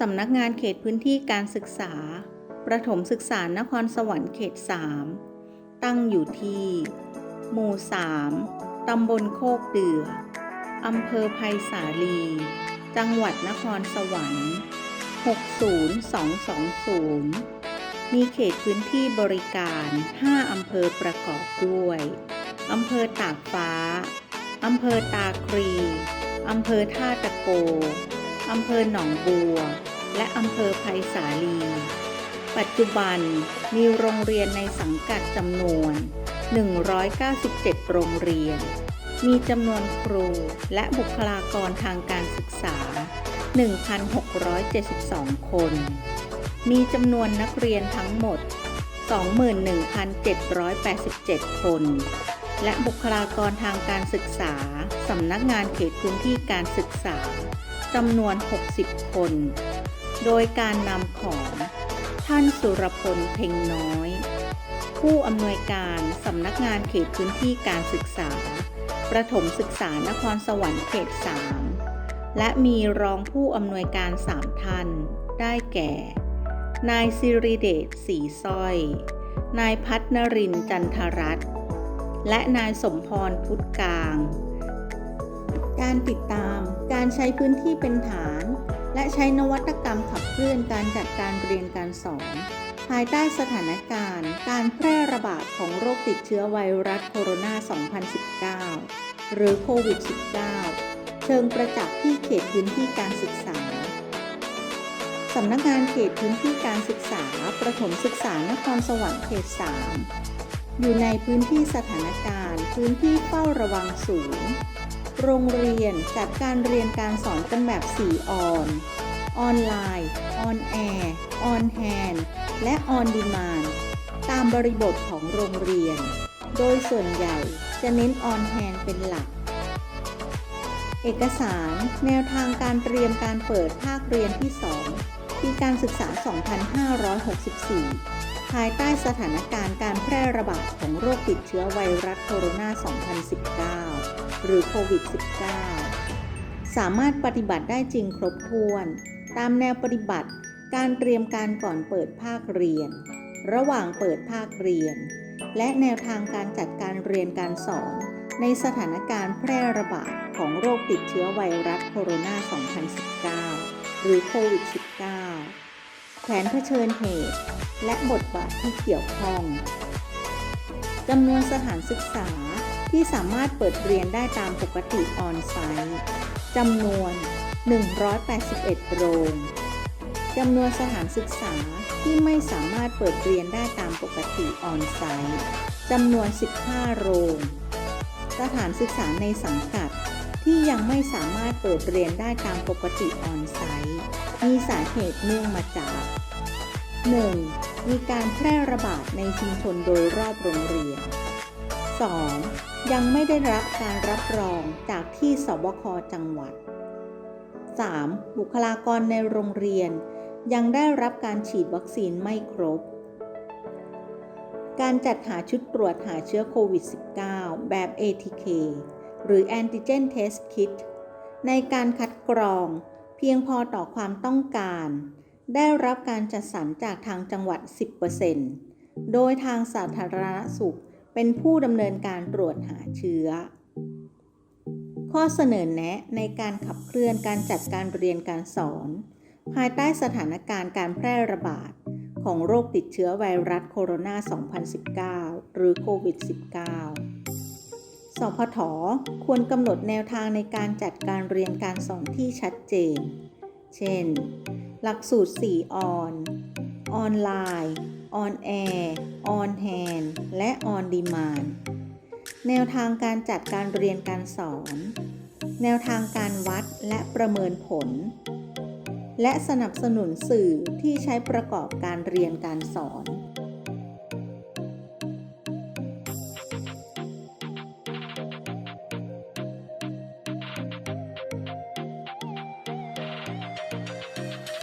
สำนักงานเขตพื้นที่การศึกษา ประถมศึกษานครสวรรค์เขต 3 ตั้งอยู่ที่ หมู่ 3 ตำบลโคกเดือ อำเภอไผ่สาลี จังหวัดนครสวรรค์ 60220 มีเขตพื้นที่บริการ 5 อำเภอประกอบด้วย อำเภอตากฟ้า อำเภอตาครี อำเภอท่าตะโก อำเภอหนองบัว และอำเภอไผ่สาลี ปัจจุบันมีโรงเรียนในสังกัดจำนวน 197 โรงเรียน มีจำนวนครูและบุคลากรทางการศึกษา 1,672 คน มีจำนวนนักเรียนทั้งหมด 21,787 คน และบุคลากรทางการศึกษา สำนักงานเขตพื้นที่การศึกษา จำนวน 60 คน โดยการนำของท่านสุรพลเพ็งน้อย ผู้อำนวยการสำนักงานเขตพื้นที่การศึกษา ประถมศึกษานครสวรรค์เขต 3 และมีรองผู้อำนวยการ 3 ท่าน ได้แก่ นายสิริเดชสีสร้อย นายพัฒนรินทร์จันทรัตน์และนายสมพรพุทธกลาง การติดตาม การใช้พื้นที่เป็นฐาน และใช้นวัตกรรมขับเคลื่อนการจัดการเรียนการสอน ภายใต้สถานการณ์ การแพร่ระบาดของโรคติดเชื้อไวรัสโคโรนา 2019 หรือโควิด -19 เชิงประจักษ์ที่เขตพื้นที่การศึกษาสำนักงานเขตพื้นที่การศึกษา ประถมศึกษานครสวรรค์เขต 3 อยู่ในพื้นที่สถานการณ์ พื้นที่เฝ้าระวังสูง โรงเรียนจัดการเรียนการสอนกันแบบ4ออนออนไลน์ออนแอร์ออนแฮนและออนดีมานตามบริบทของโรงเรียน โดยส่วนใหญ่จะเน้นออนแฮนเป็นหลัก เอกสารแนวทางการเตรียมการเปิดภาคเรียนที่ 2 ปีการศึกษา 2564ายใต้สถานการณ์การแพร่ระบาดของโรคติดเชื้อไวรัสโคโรนา 2019 หรือโควิด -19 สามารถปฏิบัติได้จริงครบถ้วน ตามแนวปฏิบัติการเตรียมการก่อนเปิดภาคเรียน ระหว่างเปิดภาคเรียน และแนวทางการจัดการเรียนการสอน ในสถานการณ์แพร่ระบาดของโรคติดเชื้อไวรัสโคโรนา 2019 หรือโควิด -19 แผนเผชิญเหตุ และบทบาทที่เกี่ยวข้องจำนวนสถานศึกษาที่สามารถเปิดเรียนได้ตามปกติออนไซต์จำนวน 181 โรงจำนวนสถานศึกษาที่ไม่สามารถเปิดเรียนได้ตามปกติออนไซต์จำนวน 15 โรง สถานศึกษาในสังกัดที่ยังไม่สามารถเปิดเรียนได้ตามปกติออนไซต์ มีสาเหตุเนื่องมาจาก 1. มีการแพร่ระบาดในชุมชนโดยรอบโรงเรียน 2. ยังไม่ได้รับการรับรองจากที่สบคจังหวัด 3. บุคลากรในโรงเรียน ยังได้รับการฉีดวัคซีนไม่ครบ การจัดหาชุดตรวจหาเชื้อโควิด -19 แบบ ATK หรือ Antigen Test Kit ในการคัดกรอง เพียงพอต่อความต้องการ ได้รับการจัดสรรจากทางจังหวัด 10%โดยทางสาธารณสุขเป็นผู้ดำเนินการตรวจหาเชื้อ ข้อเสนอแนะในการขับเคลื่อนการจัดการเรียนการสอน ภายใต้สถานการณ์การแพร่ระบาดของโรคติดเชื้อไวรัสโคโรนา 2019 หรือโควิด -19 สพทควรกำหนดแนวทางในการจัดการเรียนการสอนที่ชัดเจน เช่น หลักสูตร 4 ออน ออนไลน์ ออนแอร์ ออนแฮนและออนดีมานแนวทางการจัดการเรียนการสอน แนวทางการวัดและประเมินผล และสนับสนุนสื่อที่ใช้ประกอบการเรียนการสอน